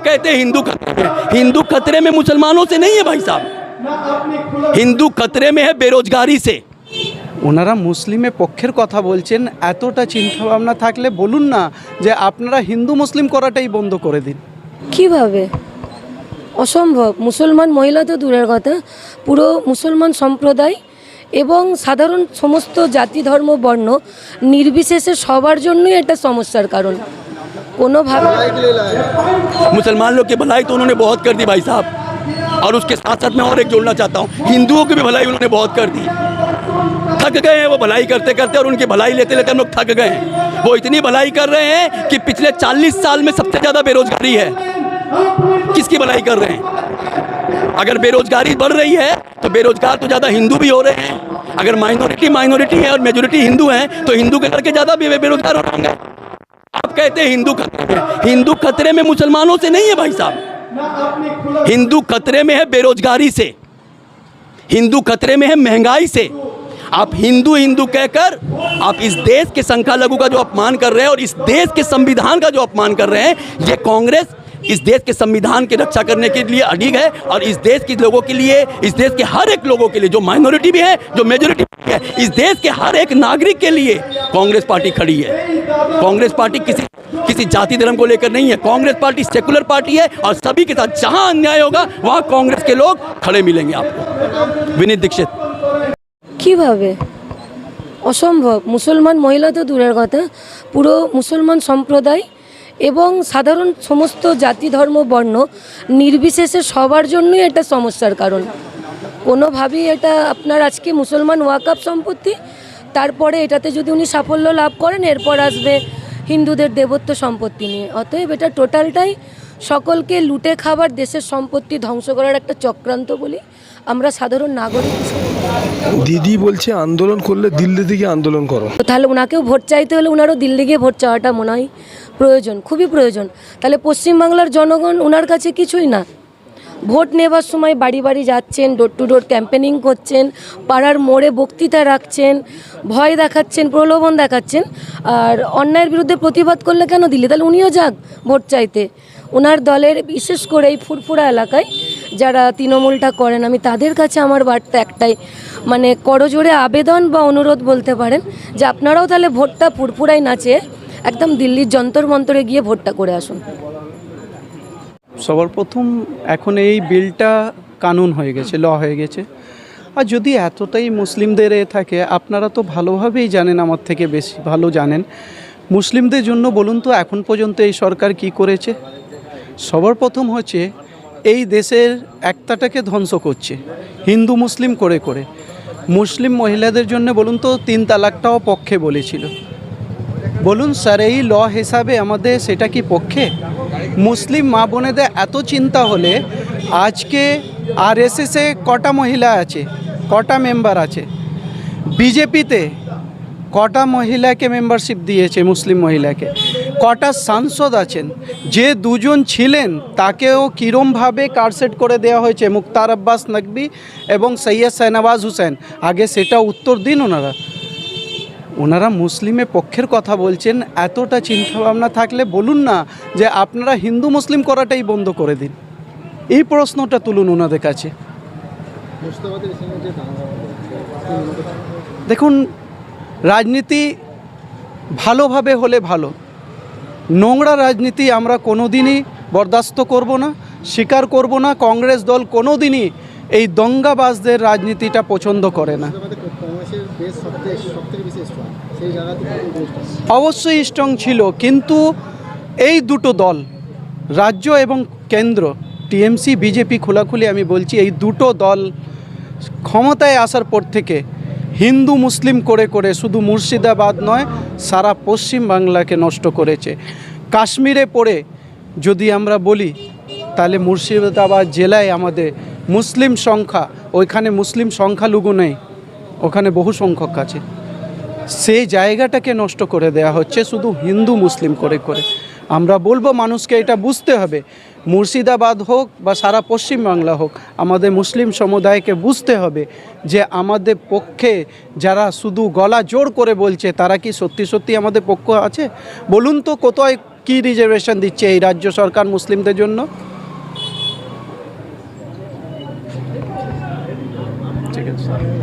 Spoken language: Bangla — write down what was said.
कहते हैं हिंदू खतरे में हिंदू खतरे में मुसलमानों से नहीं है भाई साहब हिंदू खतरे में है बेरोजगारी से ওনারা মুসলিমের পক্ষের কথা বলছেন এতটা চিন্তাভাবনা থাকলে বলুন না যে আপনারা হিন্দু মুসলিম করাটাই বন্ধ করে দিন কিভাবে অসম্ভব মুসলমান মহিলা তো দূরের কথা পুরো মুসলমান সম্প্রদায় এবং সাধারণ সমস্ত জাতি ধর্ম বর্ণ নির্বিশেষে সবার জন্যই এটা সমস্যার কারণ मुसलमान लोग की भलाई तो उन्होंने बहुत कर दी भाई साहब। और उसके साथ साथ मैं और एक जोड़ना चाहता हूँ। हिंदुओं की भी भलाई उन्होंने बहुत कर दी। थक गए हैं वो भलाई करते करते और उनकी भलाई लेते लेते हम लोग थक गए हैं। वो इतनी भलाई कर रहे हैं कि पिछले 40 साल में सबसे ज़्यादा बेरोजगारी है। किसकी भलाई कर रहे हैं? अगर बेरोजगारी बढ़ रही है तो बेरोजगार तो ज़्यादा हिंदू भी हो रहे हैं। अगर माइनॉरिटी माइनॉरिटी है और मेजोरिटी हिंदू हैं तो हिंदू के लड़के ज़्यादा बेरोजगार हो रहे हैं आप कहते हैं हिंदू खतरे में हिंदू खतरे में मुसलमानों से नहीं है भाई साहब। हिंदू खतरे में है बेरोजगारी से। हिंदू खतरे में है महँगाई से। आप हिंदू हिंदू कहकर आप इस देश के संख्यालघु का जो अपमान कर रहे हैं और इस देश के संविधान का जो अपमान कर रहे हैं ये कांग्रेस इस देश के संविधान की रक्षा करने के लिए अडिग है और इस देश के लोगों के लिए इस देश के हर एक लोगों के लिए जो माइनॉरिटी भी है जो मेजोरिटी भी है इस देश के हर एक नागरिक के लिए कांग्रेस पार्टी खड़ी है कांग्रेस पार्टी किसी किसी जाति धर्म को लेकर नहीं है कांग्रेस पार्टी सेकुलर पार्टी है और सभी के साथ जहां अन्याय होगा वहां कांग्रेस के लोग खड़े मिलेंगे आपको विनीत दीक्षित কিভাবে অসম্ভব মুসলমান মহিলা তো দূরের কথা পুরো মুসলমান সম্প্রদায় এবং সাধারণ সমস্ত জাতি ধর্ম বর্ণ নির্বিশেষে সবার জন্যই এটা সমস্যার কারণ। কোনোভাবেই এটা আপনার আজকে মুসলমান ওয়াকাপ সম্পত্তি তারপরে এটাতে যদি উনি সাফল্য লাভ করেন এরপর আসবে হিন্দুদের দেবত্ব সম্পত্তি নিয়ে। অতএব এটা টোটালটাই সকলকে লুটে খাবার দেশের সম্পত্তি ধ্বংস করার একটা চক্রান্ত বলি আমরা সাধারণ নাগরিক দিদি বলছে আন্দোলন করলে দিল্লি থেকে আন্দোলন করো। তাহলে ওনাকেও ভোট চাইতে হলে ওনারও দিল্লি গিয়ে ভোট চাওয়াটা মনে হয় প্রয়োজন, খুবই প্রয়োজন। তাহলে পশ্চিমবাংলার জনগণ ওনার কাছে কিছুই না। ভোট নেবার সময় বাড়ি বাড়ি যাচ্ছেন ডোর টু ডোর ক্যাম্পেনিং করছেন, পাড়ার মোড়ে বক্তৃতা রাখছেন, ভয় দেখাচ্ছেন, প্রলোভন দেখাচ্ছেন, আর অন্যায়ের বিরুদ্ধে প্রতিবাদ করলে কেন দিলে? তাহলে উনিও যাক ভোট চাইতে। ওনার দলের বিশেষ করে এই ফুরফুরা এলাকায় যারা তৃণমূলটা করেন, আমি তাদের কাছে আমার বার্তা একটাই। মানে করজোড়ে আবেদন বা অনুরোধ বলতে পারেন যে আপনারাও তাহলে ভোটটা ফুরফুরাই নাচে একদম দিল্লির যন্তর মন্তরে গিয়ে ভোটটা করে আসুন। সবার প্রথম এখন এই বিলটা কানুন হয়ে গেছে, ল হয়ে গেছে। আর যদি এতটাই মুসলিমদের এ থাকে, আপনারা তো ভালোভাবেই জানেন, আমার থেকে বেশি ভালো জানেন। মুসলিমদের জন্য বলুন তো, এখন পর্যন্ত এই সরকার কি করেছে? সবার প্রথম হচ্ছে, এই দেশের একতাটাকে ধ্বংস করছে, হিন্দু মুসলিম করে করে। মুসলিম মহিলাদের জন্য বলুন তো, তিন তালাকটাও পক্ষে বলেছিল। বলুন স্যার, এই ল হিসাবে আমাদের সেটা কি পক্ষে? মুসলিম মা বোনেদের এত চিন্তা হলে আজকে আর এসএসে কটা মহিলা আছে, কটা মেম্বার আছে? বিজেপিতে কটা মহিলাকে মেম্বারশিপ দিয়েছে মুসলিম মহিলাকে? কটা সাংসদ আছেন? যে দুজন ছিলেন, তাকেও কীরমভাবে কারসেট করে দেওয়া হয়েছে মুক্তার আব্বাস নকবি এবং সৈয়দ শাহনওয়াজ হুসেন? আগে সেটা উত্তর দিন ওনারা। ওনারা মুসলিমের পক্ষের কথা বলছেন, এতটা চিন্তাভাবনা থাকলে বলুন না যে আপনারা হিন্দু মুসলিম করাটাই বন্ধ করে দিন। এই প্রশ্নটা তুলুন ওনাদের কাছে। দেখুন, রাজনীতি ভালোভাবে হলে ভালো। নোংরা রাজনীতি আমরা কোনো দিনই বরদাস্ত করব না, স্বীকার করব না, কংগ্রেস দল কোনো দিনই এই দঙ্গাবাজদের রাজনীতিটা পছন্দ করে না। অবশ্যই স্ট্রং ছিল, কিন্তু এই দুটো দল, রাজ্য এবং কেন্দ্র টিএমসি বিজেপি খোলাখুলি আমি বলছি, এই দুটো দল ক্ষমতায় আসার পর থেকে হিন্দু, মুসলিম করে করে শুধু মুর্শিদাবাদ নয়, সারা পশ্চিম বাংলাকে নষ্ট করেছে। কাশ্মীরে পড়ে যদি আমরা বলি, তাহলে মুর্শিদাবাদ জেলায় আমাদের মুসলিম সংখ্যা, ওইখানে মুসলিম সংখ্যালঘু নেই। ওখানে বহু সংখ্যক আছে। সেই জায়গাটাকে নষ্ট করে দেওয়া হচ্ছে শুধু হিন্দু মুসলিম করে করে। আমরা বলব মানুষকে এটা বুঝতে হবে। মুর্শিদাবাদ হোক বা সারা পশ্চিমবাংলা হোক, আমাদের মুসলিম সমুদায়কে বুঝতে হবে যে আমাদের পক্ষে যারা শুধু গলা জোর করে বলছে, তারা কি সত্যি সত্যি আমাদের পক্ষ আছে? বলুন তো কোথায় কী রিজার্ভেশন দিচ্ছে এই রাজ্য সরকার মুসলিমদের জন্য? ঠিক আছে।